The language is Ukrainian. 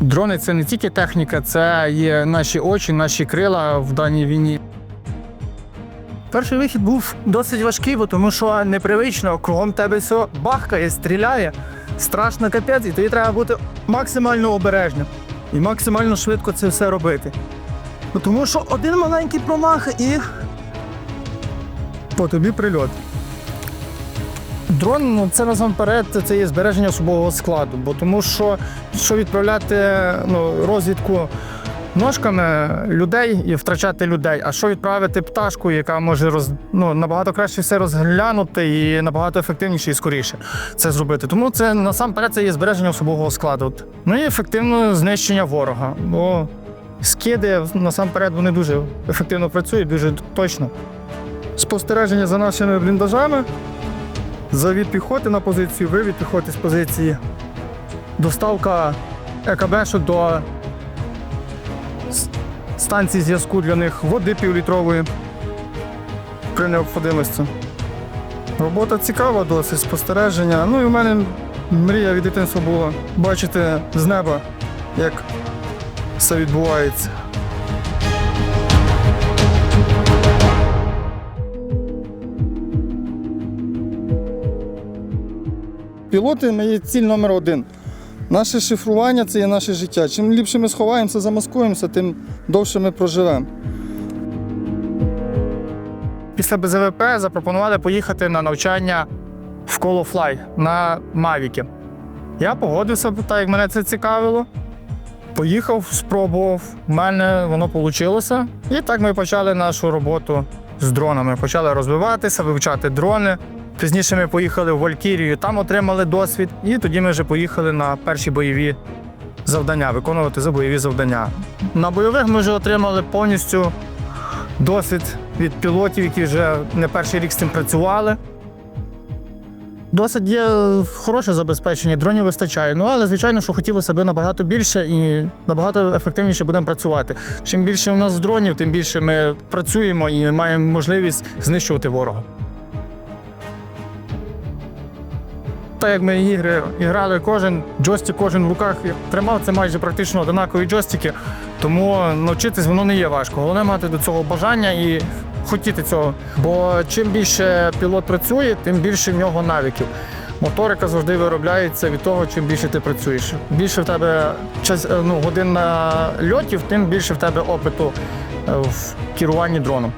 Дрони це не тільки техніка, це є наші очі, наші крила в даній війні. Перший вихід був досить важкий, бо тому що непривично, кругом тебе все бахкає, стріляє, страшно капець, і тобі треба бути максимально обережним і максимально швидко це все робити. Бо Тому що один маленький промах і по тобі прильот. Дрон ну, це насамперед це є збереження особового складу, бо тому що, що відправляти ну, розвідку ножками людей і втрачати людей. А що відправити пташку, яка може роз, ну, набагато краще все розглянути і набагато ефективніше і скоріше це зробити. Тому це насамперед це є збереження особового складу. Ну і ефективне знищення ворога. Бо скиди насамперед вони дуже ефективно працюють, дуже точно. Спостереження за нашими бліндажами, завід піхоти на позицію, вивід піхоти з позиції, доставка ЕКБшок до станції зв'язку для них води півлітрової при необходимості. Робота цікава, досить спостереження. Ну і в мене мрія від дитинства була бачити з неба, як все відбувається. Пілоти ми ціль номер один. Наше шифрування це є наше життя. Чим ліпше ми сховаємося, замаскуємося, тим довше ми проживемо. Після БЗВП запропонували поїхати на навчання в Колофлай на Мавіки. Я погодився, так як мене це цікавило. Поїхав, спробував. У мене воно вийшло. І так ми почали нашу роботу з дронами. Почали розвиватися, вивчати дрони. Пізніше ми поїхали в Валькірію, там отримали досвід, і тоді ми вже поїхали на перші бойові завдання, виконувати за бойові завдання. На бойових ми вже отримали повністю досвід від пілотів, які вже не перший рік з цим працювали. Досить є хороше забезпечення, дронів вистачає. Ну але звичайно, що хотілося б набагато більше і набагато ефективніше будемо працювати. Чим більше у нас дронів, тим більше ми працюємо і маємо можливість знищувати ворога. Так як ми ігри грали кожен джойстик, кожен в руках тримав, це майже практично однакові джойстики, тому навчитись воно не є важко. Головне мати до цього бажання і хотіти цього. Бо чим більше пілот працює, тим більше в нього навиків. Моторика завжди виробляється від того, чим більше ти працюєш. Більше в тебе час, е, ну, годин на льотів, тим більше в тебе опиту е, в керуванні дроном.